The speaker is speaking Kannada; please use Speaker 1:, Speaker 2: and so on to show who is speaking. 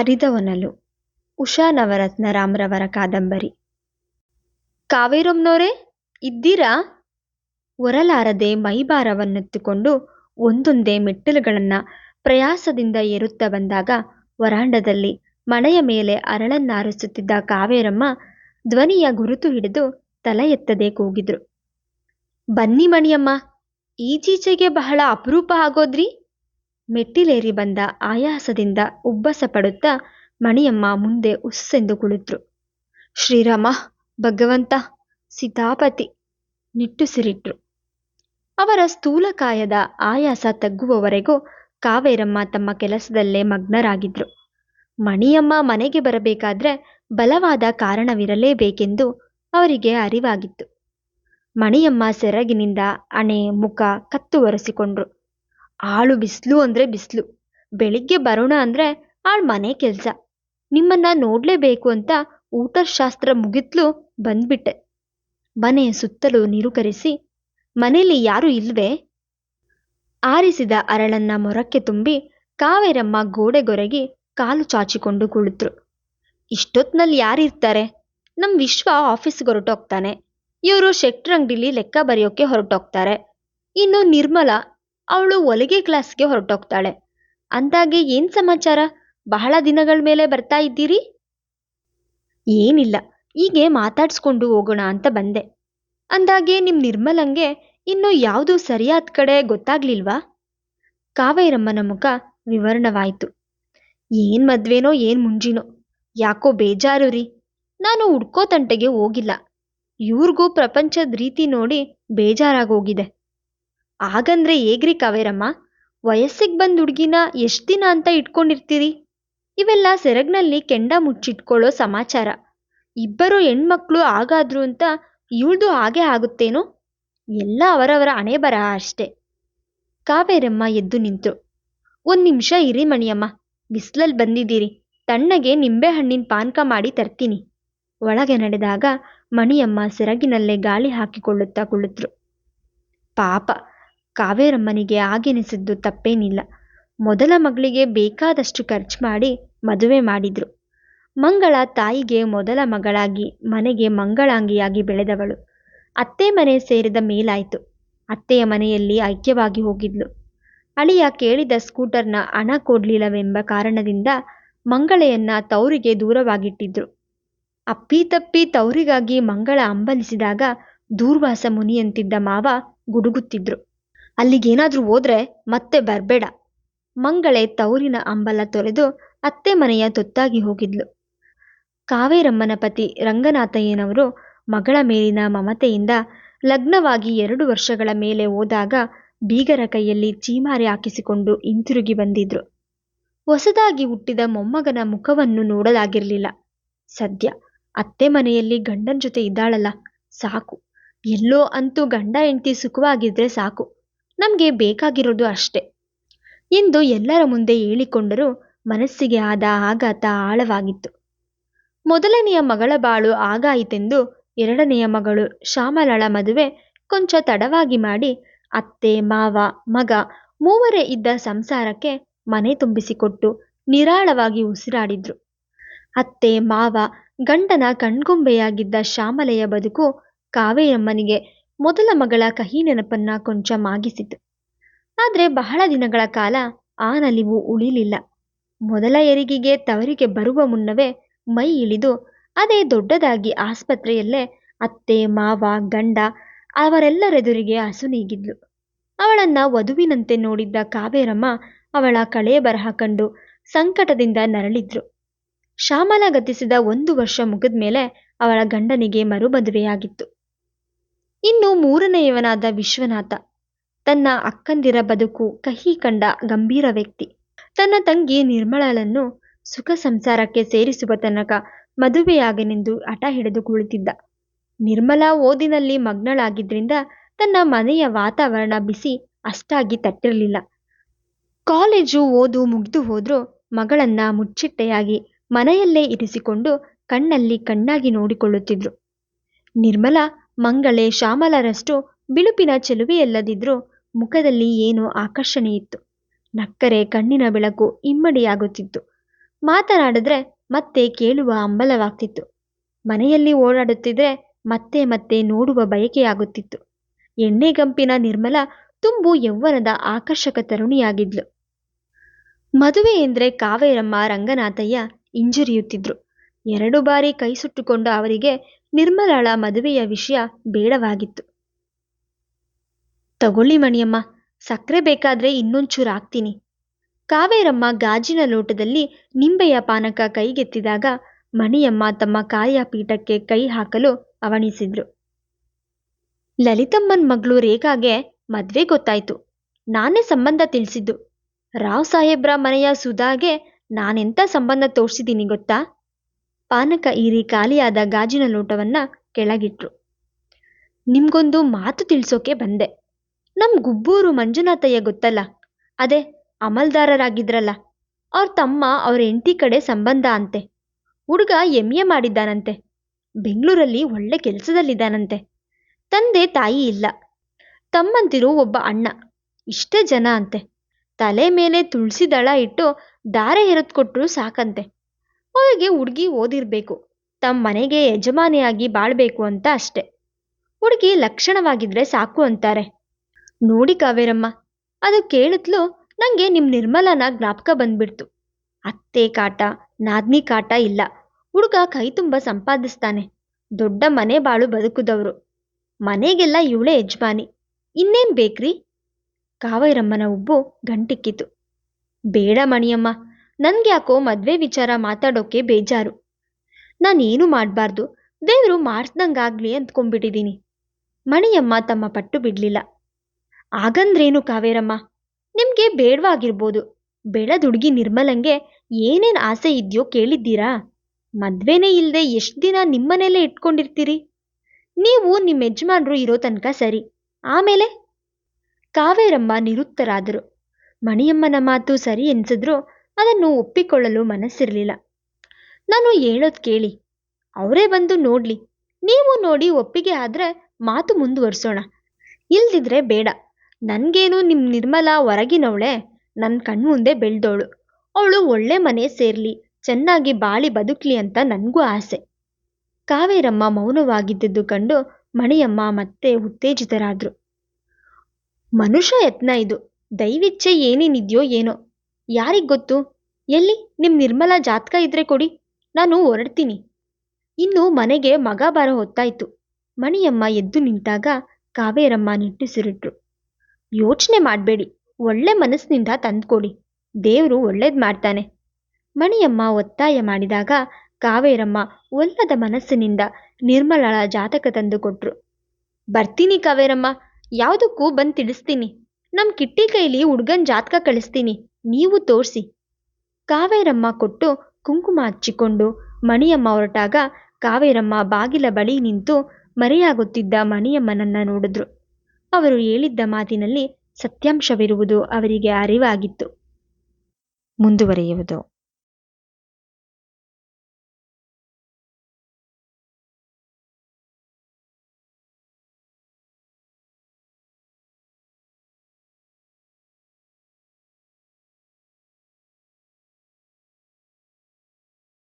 Speaker 1: ಅರಿದವನಲು ಉಷಾ ನವರತ್ನ ರಾಮ್ರವರ ಕಾದಂಬರಿ. ಕಾವೇರಮ್ಮನವರೇ ಇದ್ದೀರಾ? ಒರಲಾರದೆ ಮೈಭಾರವನ್ನೆತ್ತುಕೊಂಡು ಒಂದೊಂದೇ ಮೆಟ್ಟಿಲುಗಳನ್ನು ಪ್ರಯಾಸದಿಂದ ಏರುತ್ತ ಬಂದಾಗ ವರಾಂಡದಲ್ಲಿ ಮನೆಯ ಮೇಲೆ ಅರಳನ್ನಾರಿಸುತ್ತಿದ್ದ ಕಾವೇರಮ್ಮ ಧ್ವನಿಯ ಗುರುತು ಹಿಡಿದು ತಲೆ ಎತ್ತದೆ ಕೂಗಿದ್ರು. ಬನ್ನಿ ಮಣಿಯಮ್ಮ, ಈಚೀಚೆಗೆ ಬಹಳ ಅಪರೂಪ ಆಗೋದ್ರಿ? ಮೆಟ್ಟಿಲೇರಿ ಬಂದ ಆಯಾಸದಿಂದ ಉಬ್ಬಸ ಪಡುತ್ತಾ ಮಣಿಯಮ್ಮ ಮುಂದೆ ಉಸ್ಸೆಂದು ಕುಳಿತರು. ಶ್ರೀರಾಮ, ಭಗವಂತ, ಸೀತಾಪತಿ ನಿಟ್ಟುಸಿರಿಟ್ರು ಅವರ ಸ್ಥೂಲಕಾಯದ ಆಯಾಸ ತಗ್ಗುವವರೆಗೂ ಕಾವೇರಮ್ಮ ತಮ್ಮ ಕೆಲಸದಲ್ಲೇ ಮಗ್ನರಾಗಿದ್ರು. ಮಣಿಯಮ್ಮ ಮನೆಗೆ ಬರಬೇಕಾದ್ರೆ ಬಲವಾದ ಕಾರಣವಿರಲೇಬೇಕೆಂದು ಅವರಿಗೆ ಅರಿವಾಗಿತ್ತು. ಮಣಿಯಮ್ಮ ಸೆರಗಿನಿಂದ ಅಣೆ ಮುಖ ಕತ್ತು ಒರೆಸಿಕೊಂಡ್ರು ಆಳು ಬಿಸಿಲು ಅಂದರೆ ಬಿಸಿಲು. ಬೆಳಿಗ್ಗೆ ಬರೋಣ ಅಂದರೆ ಆಳ್ ಮನೆ ಕೆಲಸ. ನಿಮ್ಮನ್ನ ನೋಡಲೇಬೇಕು ಅಂತ ಊಟದ ಶಾಸ್ತ್ರ ಮುಗಿತ್ಲು ಬಂದ್ಬಿಟ್ಟೆ. ಮನೆ ಸುತ್ತಲೂ ನಿರುಕರಿಸಿ ಮನೆಯಲ್ಲಿ ಯಾರೂ ಇಲ್ವೇ? ಆರಿಸಿದ ಅರಳನ್ನ ಮೊರಕ್ಕೆ ತುಂಬಿ ಕಾವೇರಮ್ಮ ಗೋಡೆಗೊರಗಿ ಕಾಲು ಚಾಚಿಕೊಂಡು ಕುಳಿತರು. ಇಷ್ಟೊತ್ನಲ್ಲಿ ಯಾರಿರ್ತಾರೆ? ನಮ್ಮ ವಿಶ್ವ ಆಫೀಸ್ಗೆ ಹೊರಟೋಗ್ತಾನೆ. ಇವರು ಶೆಟ್ರಂಗಡಿಲಿ ಲೆಕ್ಕ ಬರೆಯೋಕೆ ಹೊರಟೋಗ್ತಾರೆ. ಇನ್ನು ನಿರ್ಮಲಾ ಅವಳು ಹೊಲಿಗೆ ಕ್ಲಾಸ್ಗೆ ಹೊರಟೋಗ್ತಾಳೆ. ಅಂದಾಗೆ ಏನ್ ಸಮಾಚಾರ? ಬಹಳ ದಿನಗಳ ಮೇಲೆ ಬರ್ತಾ ಇದ್ದೀರಿ? ಏನಿಲ್ಲ, ಹೀಗೆ ಮಾತಾಡ್ಸ್ಕೊಂಡು ಹೋಗೋಣ ಅಂತ ಬಂದೆ. ಅಂದಾಗೆ ನಿಮ್ಮ ನಿರ್ಮಲಂಗೆ ಇನ್ನು ಯಾವುದು ಸರಿಯಾದ ಕಡೆ ಗೊತ್ತಾಗ್ಲಿಲ್ವಾ? ಕಾವೇರಮ್ಮನ ಮುಖ ವಿವರಣವಾಯಿತು. ಏನ್ ಮದ್ವೆನೋ, ಏನ್ ಮುಂಜಿನೋ, ಯಾಕೋ ಬೇಜಾರು ರೀ. ನಾನು ಹುಡ್ಕೋ ತಂಟೆಗೆ ಹೋಗಿಲ್ಲ. ಇವ್ರಿಗೂ ಪ್ರಪಂಚದ ರೀತಿ ನೋಡಿ ಬೇಜಾರಾಗೋಗಿದೆ. ಹಾಗಂದ್ರೆ ಹೇಗ್ರಿ ಕಾವೇರಮ್ಮ? ವಯಸ್ಸಿಗೆ ಬಂದ ಹುಡುಗಿನ ಎಷ್ಟು ದಿನ ಅಂತ ಇಟ್ಕೊಂಡಿರ್ತೀರಿ? ಇವೆಲ್ಲ ಸೆರಗ್ನಲ್ಲಿ ಕೆಂಡ ಮುಚ್ಚಿಟ್ಕೊಳ್ಳೋ ಸಮಾಚಾರ. ಇಬ್ಬರು ಹೆಣ್ಮಕ್ಳು ಹಾಗಾದ್ರು ಅಂತ ಇವಳ್ದು ಹಾಗೆ ಆಗುತ್ತೇನೋ? ಎಲ್ಲ ಅವರವರ ಹಣೆ ಬರ ಅಷ್ಟೆ. ಕಾವೇರಮ್ಮ ಎದ್ದು ನಿಂತು ಒಂದು ನಿಮಿಷ ಇರಿ ಮಣಿಯಮ್ಮ ಬಿಸಿಲಲ್ಲಿ ಬಂದಿದ್ದೀರಿ. ತಣ್ಣಗೆ ನಿಂಬೆಹಣ್ಣಿನ ಪಾನಕ ಮಾಡಿ ತರ್ತೀನಿ. ಒಳಗೆ ನಡೆದಾಗ ಮಣಿಯಮ್ಮ ಸೆರಗಿನಲ್ಲೇ ಗಾಳಿ ಹಾಕಿಕೊಳ್ಳುತ್ತಾ ಕುಳಿತರು. ಪಾಪ ಕಾವೇರಮ್ಮನಿಗೆ ಆಗೆನಿಸಿದ್ದು ತಪ್ಪೇನಿಲ್ಲ. ಮೊದಲ ಮಗಳಿಗೆ ಬೇಕಾದಷ್ಟು ಖರ್ಚು ಮಾಡಿ ಮದುವೆ ಮಾಡಿದ್ರು. ಮಂಗಳ ತಾಯಿಗೆ ಮೊದಲ ಮಗಳಾಗಿ, ಮನೆಗೆ ಮಂಗಳಾಂಗಿಯಾಗಿ ಬೆಳೆದವಳು. ಅತ್ತೆ ಮನೆ ಸೇರಿದ ಮೇಲಾಯಿತು. ಅತ್ತೆಯ ಮನೆಯಲ್ಲಿ ಐಕ್ಯವಾಗಿ ಹೋಗಿದ್ಲು. ಅಳಿಯ ಕೇಳಿದ ಸ್ಕೂಟರ್ನ ಹಣ ಕೊಡ್ಲಿಲ್ಲವೆಂಬ ಕಾರಣದಿಂದ ಮಂಗಳೆಯನ್ನ ತೌರಿಗೆ ದೂರವಾಗಿಟ್ಟಿದ್ರು. ಅಪ್ಪಿತಪ್ಪಿ ತೌರಿಗಾಗಿ ಮಂಗಳ ಅಂಬಲಿಸಿದಾಗ ದೂರ್ವಾಸ ಮುನಿಯಂತಿದ್ದ ಮಾವ ಗುಡುಗುತ್ತಿದ್ರು. ಅಲ್ಲಿಗೇನಾದ್ರೂ ಹೋದ್ರೆ ಮತ್ತೆ ಬರಬೇಡ. ಮಂಗಳೆ ತೌರಿನ ಅಂಬಲ ತೊರೆದು ಅತ್ತೆ ಮನೆಯ ತುತ್ತಾಗಿ ಹೋಗಿದ್ಲು. ಕಾವೇರಮ್ಮನ ಪತಿ ರಂಗನಾಥಯ್ಯನವರು ಮಗಳ ಮೇಲಿನ ಮಮತೆಯಿಂದ ಲಗ್ನವಾಗಿ ಎರಡು ವರ್ಷಗಳ ಮೇಲೆ ಹೋದಾಗ ಬೀಗರ ಕೈಯಲ್ಲಿ ಚೀಮಾರಿ ಹಾಕಿಸಿಕೊಂಡು ಹಿಂತಿರುಗಿ ಬಂದಿದ್ರು. ಹೊಸದಾಗಿ ಹುಟ್ಟಿದ ಮೊಮ್ಮಗನ ಮುಖವನ್ನು ನೋಡಲಾಗಿರಲಿಲ್ಲ. ಸದ್ಯ ಅತ್ತೆ ಮನೆಯಲ್ಲಿ ಗಂಡನ ಜೊತೆ ಇದ್ದಾಳಲ್ಲ, ಸಾಕು. ಎಲ್ಲೋ ಅಂತೂ ಗಂಡ ಹೆಂಡತಿ ಸುಖವಾಗಿದ್ರೆ ಸಾಕು. ನಮಗೆ ಬೇಕಾಗಿರೋದು ಅಷ್ಟೆ. ಎಂದು ಎಲ್ಲರ ಮುಂದೆ ಹೇಳಿಕೊಂಡರೂ ಮನಸ್ಸಿಗೆ ಆದ ಆಘಾತ ಆಳವಾಗಿತ್ತು. ಮೊದಲನೆಯ ಮಗಳ ಬಾಳು ಆಗಾಯಿತೆಂದು ಎರಡನೆಯ ಮಗಳು ಶ್ಯಾಮಲಳ ಮದುವೆ ಕೊಂಚ ತಡವಾಗಿ ಮಾಡಿ ಅತ್ತೆ, ಮಾವ, ಮಗ ಮೂವರೇ ಇದ್ದ ಸಂಸಾರಕ್ಕೆ ಮನೆ ತುಂಬಿಸಿಕೊಟ್ಟು ನಿರಾಳವಾಗಿ ಉಸಿರಾಡಿದ್ರು. ಅತ್ತೆ, ಮಾವ, ಗಂಡನ ಕಣ್ಗೊಂಬೆಯಾಗಿದ್ದ ಶ್ಯಾಮಲೆಯ ಬದುಕು ಕಾವೇರಮ್ಮನಿಗೆ ಮೊದಲ ಮಗಳ ಕಹಿ ನೆನಪನ್ನ ಕೊಂಚ ಮಾಗಿಸಿತು. ಆದರೆ ಬಹಳ ದಿನಗಳ ಕಾಲ ಆ ನಲಿವು ಉಳಿಲಿಲ್ಲ. ಮೊದಲ ಹೆರಿಗೆಗೆ ತವರಿಗೆ ಬರುವ ಮುನ್ನವೇ ಮೈ ಇಳಿದು, ಅದೇ ದೊಡ್ಡದಾಗಿ ಆಸ್ಪತ್ರೆಯಲ್ಲೇ ಅತ್ತೆ, ಮಾವ, ಗಂಡ ಅವರೆಲ್ಲರೆದುರಿಗೆ ಅಸುನೀಗಿದ್ಲು ಅವಳನ್ನ ವಧುವಿನಂತೆ ನೋಡಿದ್ದ ಕಾವೇರಮ್ಮ ಅವಳ ಕಳೆ ಬರಹ ಕಂಡು ಸಂಕಟದಿಂದ ನರಳಿದ್ರು. ಶ್ಯಾಮಲ ಗತಿಸಿದ ಒಂದು ವರ್ಷ ಮುಗಿದ ಮೇಲೆ ಅವಳ ಗಂಡನಿಗೆ ಮರುಮದುವೆಯಾಗಿತ್ತು. ಇನ್ನು ಮೂರನೆಯವನಾದ ವಿಶ್ವನಾಥ. ತನ್ನ ಅಕ್ಕಂದಿರ ಬದುಕು ಕಹಿ ಕಂಡ ಗಂಭೀರ ವ್ಯಕ್ತಿ. ತನ್ನ ತಂಗಿ ನಿರ್ಮಳಳನ್ನು ಸುಖ ಸಂಸಾರಕ್ಕೆ ಸೇರಿಸುವ ತನಕ ಮದುವೆಯಾಗನೆಂದು ಹಠ ಹಿಡಿದು ಕುಳಿತಿದ್ದ ನಿರ್ಮಲಾ ಓದಿನಲ್ಲಿ ಮಗ್ನಳಾಗಿದ್ದರಿಂದ ತನ್ನ ಮನೆಯ ವಾತಾವರಣ ಬಿಸಿ, ಅಷ್ಟಾಗಿ ತಟ್ಟಿರಲಿಲ್ಲ. ಕಾಲೇಜು ಓದು ಮುಗಿದು ಹೋದ್ರೂ ಮಗಳನ್ನ ಮುಚ್ಚಿಟ್ಟೆಯಾಗಿ ಮನೆಯಲ್ಲೇ ಇರಿಸಿಕೊಂಡು ಕಣ್ಣಲ್ಲಿ ಕಣ್ಣಾಗಿ ನೋಡಿಕೊಳ್ಳುತ್ತಿದ್ರು. ನಿರ್ಮಲಾ ಮಂಗಳೆ ಶ್ಯಾಮಲರಷ್ಟು ಬಿಳುಪಿನ ಚೆಲುವೆಯಲ್ಲದಿದ್ರೂ ಮುಖದಲ್ಲಿ ಏನೋ ಆಕರ್ಷಣೆ ಇತ್ತು. ನಕ್ಕರೆ ಕಣ್ಣಿನ ಬೆಳಕು ಇಮ್ಮಡಿಯಾಗುತ್ತಿತ್ತು. ಮಾತನಾಡಿದ್ರೆ ಮತ್ತೆ ಕೇಳುವ ಅಂಬಲವಾಗ್ತಿತ್ತು ಮನೆಯಲ್ಲಿ ಓಡಾಡುತ್ತಿದ್ರೆ ಮತ್ತೆ ಮತ್ತೆ ನೋಡುವ ಬಯಕೆಯಾಗುತ್ತಿತ್ತು. ಎಣ್ಣೆಗಂಪಿನ ನಿರ್ಮಲ ತುಂಬು ಯೌವನದ ಆಕರ್ಷಕ ತರುಣಿಯಾಗಿದ್ಲು. ಮದುವೆ ಎಂದ್ರೆ ಕಾವೇರಮ್ಮ ರಂಗನಾಥಯ್ಯ ಇಂಜುರಿಯುತ್ತಿದ್ರು. ಎರಡು ಬಾರಿ ಕೈ ಸುಟ್ಟುಕೊಂಡ ಅವರಿಗೆ ನಿರ್ಮಲಾಳ ಮದುವೆಯ ವಿಷಯ ಬೇಡವಾಗಿತ್ತು. ತಗೊಳ್ಳಿ ಮಣಿಯಮ್ಮ, ಸಕ್ಕರೆ ಬೇಕಾದ್ರೆ ಇನ್ನೊಂಚೂರು ಹಾಕ್ತೀನಿ. ಕಾವೇರಮ್ಮ ಗಾಜಿನ ಲೋಟದಲ್ಲಿ ನಿಂಬೆಯ ಪಾನಕ ಕೈಗೆತ್ತಿದಾಗ ಮಣಿಯಮ್ಮ ತಮ್ಮ ಕಾರ್ಯ ಪೀಠಕ್ಕೆ ಕೈ ಹಾಕಲು ಅವಣಿಸಿದ್ರು. ಲಲಿತಮ್ಮನ್ ಮಗಳು ರೇಖಾಗೆ ಮದ್ವೆ ಗೊತ್ತಾಯ್ತು. ನಾನೇ ಸಂಬಂಧ ತಿಳಿಸಿದ್ದು. ರಾವ್ ಸಾಹೇಬ್ರ ಮನೆಯ ಸುಧಾಗೆ ನಾನೆಂಥ ಸಂಬಂಧ ತೋರಿಸಿದ್ದೀನಿ ಗೊತ್ತಾ? ಪಾನಕ ಈರಿ ಖಾಲಿಯಾದ ಗಾಜಿನ ಲೋಟವನ್ನ ಕೆಳಗಿಟ್ರು. ನಿಮ್ಗೊಂದು ಮಾತು ತಿಳಿಸೋಕೆ ಬಂದೆ. ನಮ್ ಗುಬ್ಬೂರು ಮಂಜುನಾಥಯ್ಯ ಗೊತ್ತಲ್ಲ? ಅದೇ ಅಮಲ್ದಾರರಾಗಿದ್ರಲ್ಲ. ಅವ್ರ ತಮ್ಮ ಅವ್ರ ಹೆಂಡತಿ ಕಡೆ ಸಂಬಂಧ ಅಂತೆ. ಹುಡುಗ ಎಂ ಎ ಮಾಡಿದ್ದಾನಂತೆ. ಬೆಂಗಳೂರಲ್ಲಿ ಒಳ್ಳೆ ಕೆಲಸದಲ್ಲಿದ್ದಾನಂತೆ. ತಂದೆ ತಾಯಿ ಇಲ್ಲ. ತಮ್ಮಂತಿರು ಒಬ್ಬ ಅಣ್ಣ. ಇಷ್ಟೇ ಜನ ಅಂತೆ. ತಲೆ ಮೇಲೆ ತುಳಸಿ ದಳ ಇಟ್ಟು ದಾರೆ ಹೆರತ್ಕೊಟ್ರು ಸಾಕಂತೆ. ಅವರಿಗೆ ಹುಡುಗಿ ಓದಿರ್ಬೇಕು. ತಮ್ಮ ಮನೆಗೆ ಯಜಮಾನಿಯಾಗಿ ಬಾಳ್ಬೇಕು ಅಂತ ಅಷ್ಟೆ. ಹುಡುಗಿ ಲಕ್ಷಣವಾಗಿದ್ರೆ ಸಾಕು ಅಂತಾರೆ. ನೋಡಿ ಕಾವೇರಮ್ಮ, ಅದು ಕೇಳಿದ್ಲು ನಂಗೆ ನಿಮ್ ನಿರ್ಮಲನ ಜ್ಞಾಪಕ ಬಂದ್ಬಿಡ್ತು. ಅತ್ತೆ ಕಾಟ, ನಾದ್ನಿ ಕಾಟ ಇಲ್ಲ. ಹುಡುಗ ಕೈ ತುಂಬ ಸಂಪಾದಿಸ್ತಾನೆ. ದೊಡ್ಡ ಮನೆ ಬಾಳು ಬದುಕುದವ್ರು. ಮನೆಗೆಲ್ಲ ಇವಳೇ ಯಜಮಾನಿ. ಇನ್ನೇನ್ ಬೇಕ್ರಿ? ಕಾವೇರಮ್ಮನ ಉಬ್ಬು ಗಂಟಿಕ್ಕಿತು. ಬೇಡ ಮಣಿಯಮ್ಮ ನನ್ಗ್ಯಾಕೋ ಮದ್ವೆ ವಿಚಾರ ಮಾತಾಡೋಕೆ ಬೇಜಾರು. ನಾನೇನು ಮಾಡಬಾರ್ದು. ದೇವರು ಮಾಡ್ಸ್ದಂಗಾಗ್ಲಿ ಅಂದ್ಕೊಂಡ್ಬಿಟ್ಟಿದ್ದೀನಿ ಮಣಿಯಮ್ಮ ತಮ್ಮ ಪಟ್ಟು ಬಿಡ್ಲಿಲ್ಲ. ಆಗಂದ್ರೇನು ಕಾವೇರಮ್ಮ? ನಿಮ್ಗೆ ಬೇಡವಾಗಿರ್ಬೋದು. ಬೆಳೆದ ಹುಡುಗಿ ನಿರ್ಮಲಂಗೆ ಏನೇನ್ ಆಸೆ ಇದೆಯೋ ಕೇಳಿದ್ದೀರಾ? ಮದ್ವೆನೇ ಇಲ್ದೆ ಎಷ್ಟು ದಿನ ನಿಮ್ಮನೇಲೇ ಇಟ್ಕೊಂಡಿರ್ತೀರಿ? ನೀವು ನಿಮ್ಮ ಯಜಮಾನ್ರು ಇರೋ ತನಕ ಸರಿ. ಆಮೇಲೆ? ಕಾವೇರಮ್ಮ ನಿರುತ್ತರಾದರು. ಮಣಿಯಮ್ಮನ ಮಾತು ಸರಿ ಎನ್ಸಿದ್ರು ಅದನ್ನು ಒಪ್ಪಿಕೊಳ್ಳಲು ಮನಸ್ಸಿರಲಿಲ್ಲ. ನಾನು ಹೇಳೋದ್ ಕೇಳಿ, ಅವರೇ ಬಂದು ನೋಡ್ಲಿ, ನೀವು ನೋಡಿ ಒಪ್ಪಿಗೆ ಆದ್ರೆ ಮಾತು ಮುಂದುವರಿಸೋಣ. ಇಲ್ದಿದ್ರೆ ಬೇಡ, ನನ್ಗೇನು ನಿಮ್ ನಿರ್ಮಲಾ ಹೊರಗಿನವಳೆ ನನ್ನ ಕಣ್ಮುಂದೆ ಬೆಳ್ದೋಳು. ಅವಳು ಒಳ್ಳೆ ಮನೆ ಸೇರ್ಲಿ, ಚೆನ್ನಾಗಿ ಬಾಳಿ ಬದುಕ್ಲಿ ಅಂತ ನನಗೂ ಆಸೆ. ಕಾವೇರಮ್ಮ ಮೌನವಾಗಿದ್ದುದು ಕಂಡು ಮಣಿಯಮ್ಮ ಮತ್ತೆ ಉತ್ತೇಜಿತರಾದ್ರು. ಮನುಷ್ಯ ಯತ್ನ ಇದು, ದೈವಿಚ್ಛೆ ಏನೇನಿದ್ಯೋ ಏನೋ. ಯಾರಿಗ್ ಗೊತ್ತು? ಎಲ್ಲಿ? ನಿಮ್ಮ ನಿರ್ಮಲಾ ಜಾತಕ ಇದ್ರೆ ಕೊಡಿ. ನಾನು ಹೊರಡ್ತೀನಿ. ಇನ್ನು ಮನೆಗೆ ಮಗ ಬಾರೋ ಹೊತ್ತಾಯ್ತು. ಮಣಿಯಮ್ಮ ಎದ್ದು ನಿಂತಾಗ ಕಾವೇರಮ್ಮ ನಿಟ್ಟುಸಿರಿಟ್ರು ಯೋಚನೆ ಮಾಡಬೇಡಿ. ಒಳ್ಳೆ ಮನಸ್ಸಿನಿಂದ ತಂದ್ಕೊಡಿ. ದೇವರು ಒಳ್ಳೇದು ಮಾಡ್ತಾನೆ. ಮಣಿಯಮ್ಮ ಒತ್ತಾಯ ಮಾಡಿದಾಗ ಕಾವೇರಮ್ಮ ಒಲ್ಲದ ಮನಸ್ಸಿನಿಂದ ನಿರ್ಮಲಳ ಜಾತಕ ತಂದು ಕೊಟ್ರು. ಬರ್ತೀನಿ ಕಾವೇರಮ್ಮ. ಯಾವುದಕ್ಕೂ ಬಂದು ತಿಳಿಸ್ತೀನಿ. ನಮ್ಮ ಕಿಟ್ಟಿ ಕೈಲಿ ಹುಡ್ಗನ್ ಜಾತಕ ಕಳಿಸ್ತೀನಿ. ನೀವು ತೋರಿಸಿ. ಕಾವೇರಮ್ಮ ಕೊಟ್ಟು ಕುಂಕುಮ ಹಚ್ಚಿಕೊಂಡು ಮಣಿಯಮ್ಮ ಹೊರಟಾಗ ಕಾವೇರಮ್ಮ ಬಾಗಿಲ ಬಳಿ ನಿಂತು ಮರೆಯಾಗುತ್ತಿದ್ದ ಮಣಿಯಮ್ಮನನ್ನ ನೋಡಿದ್ರು. ಅವರು ಹೇಳಿದ್ದ ಮಾತಿನಲ್ಲಿ ಸತ್ಯಾಂಶವಿರುವುದು ಅವರಿಗೆ ಅರಿವಾಗಿತ್ತು.
Speaker 2: ಮುಂದುವರಿಯುವುದು.